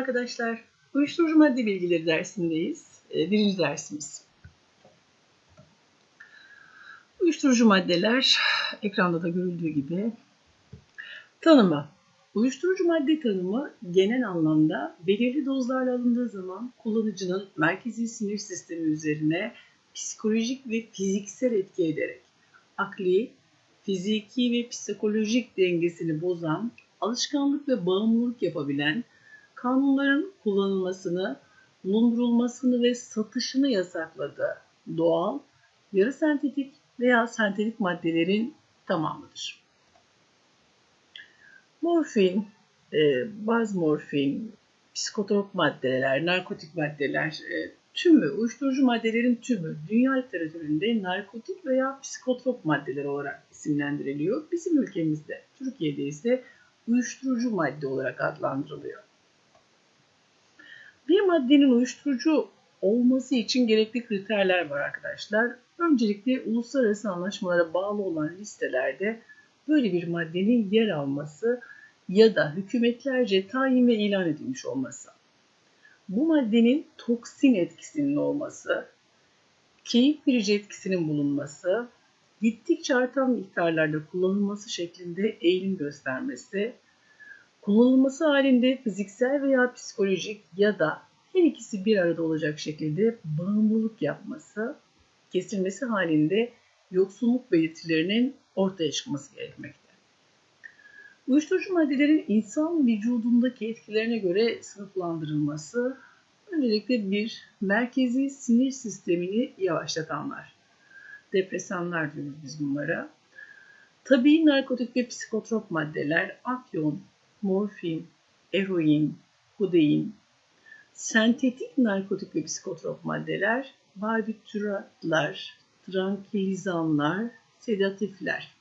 arkadaşlar. Uyuşturucu madde bilgileri dersindeyiz. Ee, birinci dersimiz. Uyuşturucu maddeler, ekranda da görüldüğü gibi. Tanımı. Uyuşturucu madde tanımı genel anlamda belirli dozlarla alındığı zaman kullanıcının merkezi sinir sistemi üzerine psikolojik ve fiziksel etki ederek akli, fiziki ve psikolojik dengesini bozan, alışkanlık ve bağımlılık yapabilen, kanunların kullanılmasını, bulundurulmasını ve satışını yasakladığı doğal, yarı sentetik veya sentetik maddelerin tamamıdır. Morfin, e, baz morfin, psikotrop maddeler, narkotik maddeler, e, tümü, uyuşturucu maddelerin tümü dünya literatüründe narkotik veya psikotrop maddeler olarak isimlendiriliyor. Bizim ülkemizde, Türkiye'de ise uyuşturucu madde olarak adlandırılıyor. Bir maddenin uyuşturucu olması için gerekli kriterler var arkadaşlar. Öncelikle uluslararası anlaşmalara bağlı olan listelerde böyle bir maddenin yer alması ya da hükümetlerce tayin ve ilan edilmiş olması. Bu maddenin toksin etkisinin olması, keyif verici etkisinin bulunması, gittikçe artan miktarlarda kullanılması şeklinde eğilim göstermesi, kullanılması halinde fiziksel veya psikolojik ya da her ikisi bir arada olacak şekilde bağımlılık yapması, kesilmesi halinde yoksunluk belirtilerinin ortaya çıkması gerekmekte. Uyuşturucu maddelerin insan vücudundaki etkilerine göre sınıflandırılması öncelikle bir merkezi sinir sistemini yavaşlatanlar. Depresanlar diyoruz biz bunlara. Tabii narkotik ve psikotrop maddeler afyon, morfin, eroin, kodein, sentetik narkotik ve psikotrop maddeler, barbituratlar, trankilizanlar, sedatifler.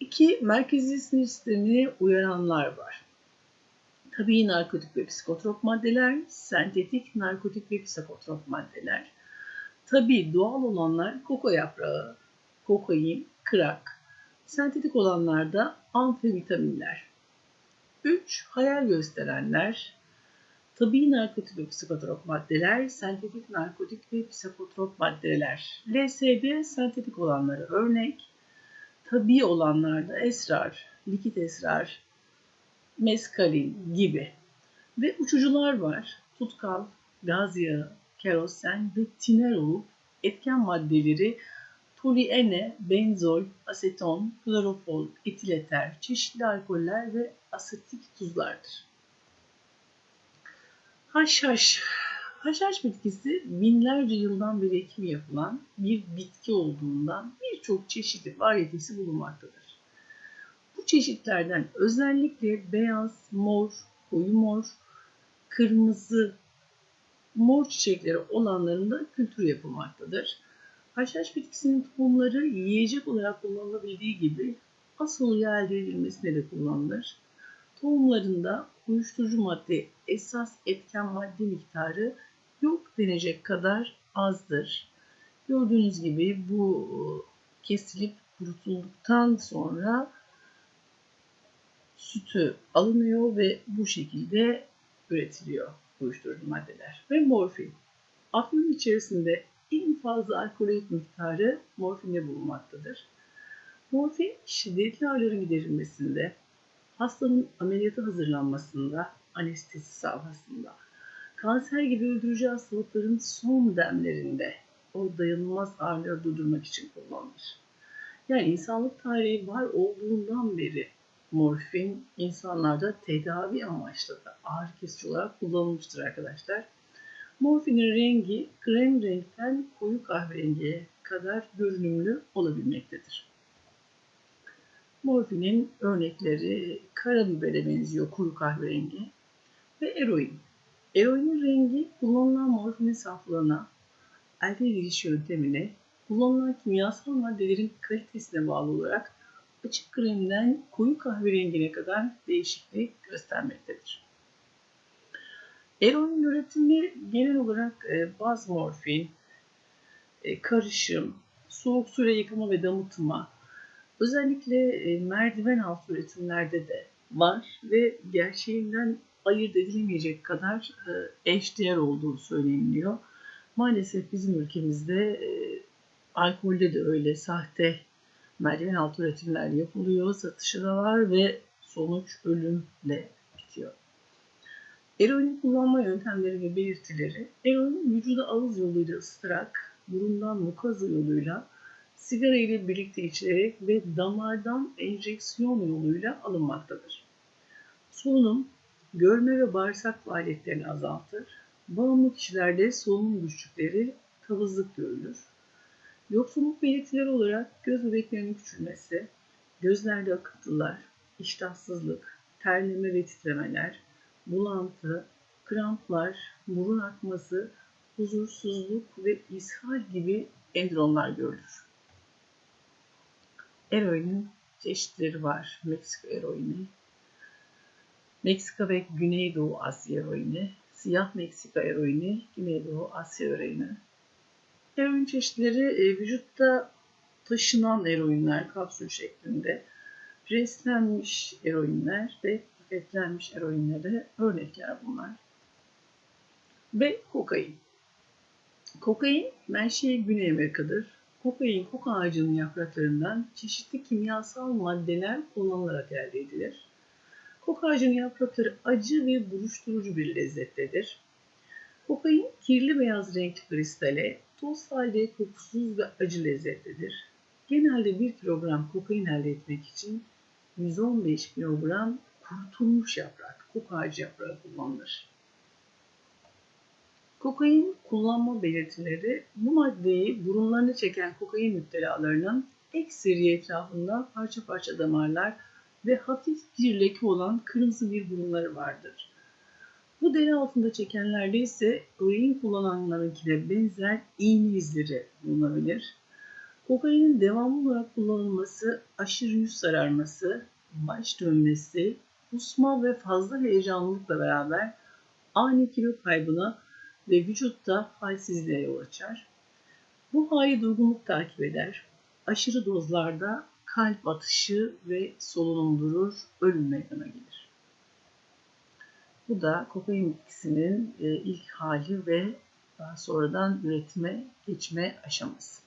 İki, merkezi sinir sistemini uyaranlar var. Tabii narkotik ve psikotrop maddeler, sentetik narkotik ve psikotrop maddeler. Tabii doğal olanlar koko yaprağı, kokain, krak. Sentetik olanlarda amfivitaminler. 3. Hayal gösterenler. Tabii narkotik psikotrop maddeler, sentetik narkotik ve psikotrop maddeler. LSD sentetik olanları örnek, tabi olanlarda esrar, likit esrar, meskalin gibi. Ve uçucular var. Tutkal, gaz yağı, kerosen ve tiner olup etken maddeleri poliene, benzol, aseton, klorofol, etileter, çeşitli alkoller ve asetik tuzlardır. Haşhaş Haşhaş bitkisi binlerce yıldan beri ekimi yapılan bir bitki olduğundan birçok çeşitli variyetesi bulunmaktadır. Bu çeşitlerden özellikle beyaz, mor, koyu mor, kırmızı, mor çiçekleri olanlarında kültür yapılmaktadır. Haşhaş bitkisinin tohumları yiyecek olarak kullanılabildiği gibi asıl yağ elde edilmesine de kullanılır. Tohumlarında uyuşturucu madde esas etken madde miktarı yok denecek kadar azdır. Gördüğünüz gibi bu e, kesilip kurutulduktan sonra sütü alınıyor ve bu şekilde üretiliyor uyuşturucu maddeler. Ve morfin. Afyonun içerisinde en fazla alkoloid miktarı morfinde bulunmaktadır. Morfin şiddetli ağrıların giderilmesinde, hastanın ameliyata hazırlanmasında, anestezi safhasında, kanser gibi öldürücü hastalıkların son demlerinde o dayanılmaz ağrıları durdurmak için kullanılır. Yani insanlık tarihi var olduğundan beri morfin insanlarda tedavi amaçlı da ağrı kesici olarak kullanılmıştır arkadaşlar. Morfinin rengi krem renkten koyu kahverengiye kadar görünümlü olabilmektedir. Morfinin örnekleri karabibere benziyor koyu kahverengi ve eroin. Eroinin rengi kullanılan morfinin saflığına, elde ediliş yöntemine, kullanılan kimyasal maddelerin kalitesine bağlı olarak açık kremden koyu kahverengine kadar değişiklik göstermektedir. Eroin üretimi genel olarak e, baz morfin, e, karışım, soğuk suyla yıkama ve damıtma, özellikle e, merdiven altı üretimlerde de var ve gerçeğinden ayırt edilemeyecek kadar eşdeğer olduğu söyleniliyor. Maalesef bizim ülkemizde alkolde de öyle sahte merdiven altı üretimler yapılıyor, satışı da var ve sonuç ölümle. Eroin kullanma yöntemleri ve belirtileri, eroin vücuda ağız yoluyla ısıtarak, burundan mukaza yoluyla, sigara ile birlikte içilerek ve damardan enjeksiyon yoluyla alınmaktadır. Solunum, görme ve bağırsak faaliyetlerini azaltır. Bağımlı kişilerde solunum güçlükleri, kabızlık görülür. Yoksunluk belirtileri olarak göz bebeklerinin küçülmesi, gözlerde akıntılar, iştahsızlık, terleme ve titremeler, bulantı, kramplar, burun akması, huzursuzluk ve ishal gibi endronlar görülür. Eroinin çeşitleri var. Meksika eroini, Meksika ve Güneydoğu Asya eroini, siyah Meksika eroini, Güneydoğu Asya eroini. Eroin çeşitleri e, vücutta taşınan eroinler kapsül şeklinde, preslenmiş eroinler ve paketlenmiş eroinlere örnekler bunlar. Ve kokain. Kokain menşei Güney Amerika'dır. Kokain kok ağacının yapraklarından çeşitli kimyasal maddeler kullanılarak elde edilir. Kok ağacının yaprakları acı ve buruşturucu bir lezzettedir. Kokain kirli beyaz renkli kristale, toz halde kokusuz ve acı lezzettedir. Genelde 1 kilogram kokain elde etmek için 115 kilogram kurutulmuş yaprak, kok ağacı yaprağı kullanılır. Kokain kullanma belirtileri bu maddeyi burunlarına çeken kokain müptelalarının ekseri etrafında parça parça damarlar ve hafif bir leke olan kırmızı bir burunları vardır. Bu deri altında çekenlerde ise kokain kullananlarınkine benzer iğne izleri bulunabilir. Kokainin devamlı olarak kullanılması aşırı yüz sararması, baş dönmesi, kusma ve fazla heyecanlılıkla beraber ani kilo kaybına ve vücutta halsizliğe yol açar. Bu hali durgunluk takip eder. Aşırı dozlarda kalp atışı ve solunum durur, ölüm meydana gelir. Bu da kokain bitkisinin e, ilk hali ve daha sonradan üretime geçme aşaması.